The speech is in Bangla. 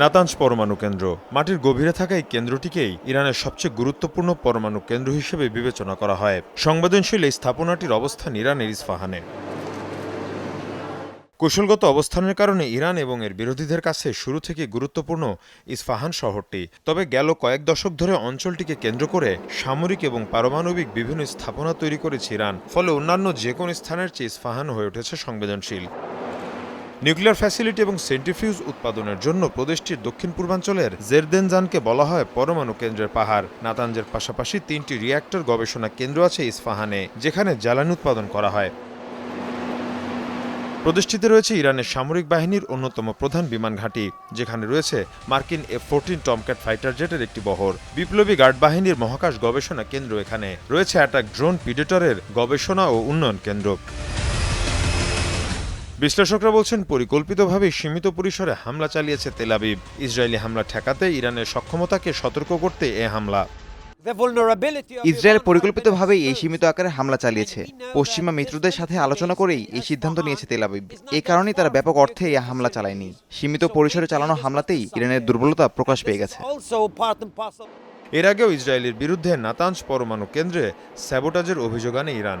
নাতাঞ্জ পরমাণু কেন্দ্র। মাটির গভীরে থাকা এই কেন্দ্রটিকেই ইরানের সবচেয়ে গুরুত্বপূর্ণ পরমাণু কেন্দ্র হিসেবে বিবেচনা করা হয়। সংবেদনশীল এই স্থাপনাটির অবস্থান ইরানের ইস্পাহানে কৌশলগত অবস্থানের কারণে ইরান এবং এর বিরোধীদের কাছে শুরু থেকে গুরুত্বপূর্ণ ইস্পাহান শহরটি। তবে গেল কয়েক দশক ধরে অঞ্চলটিকে কেন্দ্র করে সামরিক এবং পারমাণবিক বিভিন্ন স্থাপনা তৈরি করেছে ইরান। ফলে অন্যান্য যে কোনো স্থানের চেয়ে ইস্পাহান হয়ে উঠেছে সংবেদনশীল। নিউক্লিয়ার ফ্যাসিলিটি এবং সেন্ট্রিফিউজ উৎপাদনের জন্য প্রদেশটির দক্ষিণ পূর্বাঞ্চলের জেরদেনজানকে বলা হয় পরমাণু কেন্দ্রের পাহাড়। নাতাঞ্জের পাশাপাশি তিনটি রিয়্যাক্টর গবেষণা কেন্দ্র আছে ইস্পাহানে যেখানে জ্বালানি উৎপাদন করা হয়। প্রদেশটিতে রয়েছে ইরানের সামরিক বাহিনীর অন্যতম প্রধান বিমান ঘাঁটি, যেখানে রয়েছে মার্কিন এফ ফোরটিন টমক্যাট ফাইটার জেটের একটি বহর। বিপ্লবী গার্ড বাহিনীর মহাকাশ গবেষণা কেন্দ্র এখানে। রয়েছে অ্যাটাক ড্রোন পিডেটরের গবেষণা ও উন্নয়ন কেন্দ্র। বিশ্লেষকরা বলছেন পরিকল্পিতভাবে সীমিত পরিসরে হামলা চালিয়েছে তেলাবিব ইসরায়েলি হামলা ঠেকাতে ইরানের সক্ষমতাকে সতর্ক করতে এ হামলা। ইসরায়েল পরিকল্পিতভাবেই এই সীমিত আকারে হামলা চালিয়েছে। পশ্চিমা মিত্রদের সাথে আলোচনা করেই এই সিদ্ধান্ত নিয়েছে তেল আবিব। এই কারণেই তারা ব্যাপক অর্থে এই হামলা চালায়নি। সীমিত পরিসরে চালানো হামলাতেই ইরানের দুর্বলতা প্রকাশ পেয়ে গেছে। এর আগেও ইসরায়েলের বিরুদ্ধে নাতাঞ্জ পরমাণু কেন্দ্রে স্যাবোটাজের অভিযোগ আনে ইরান।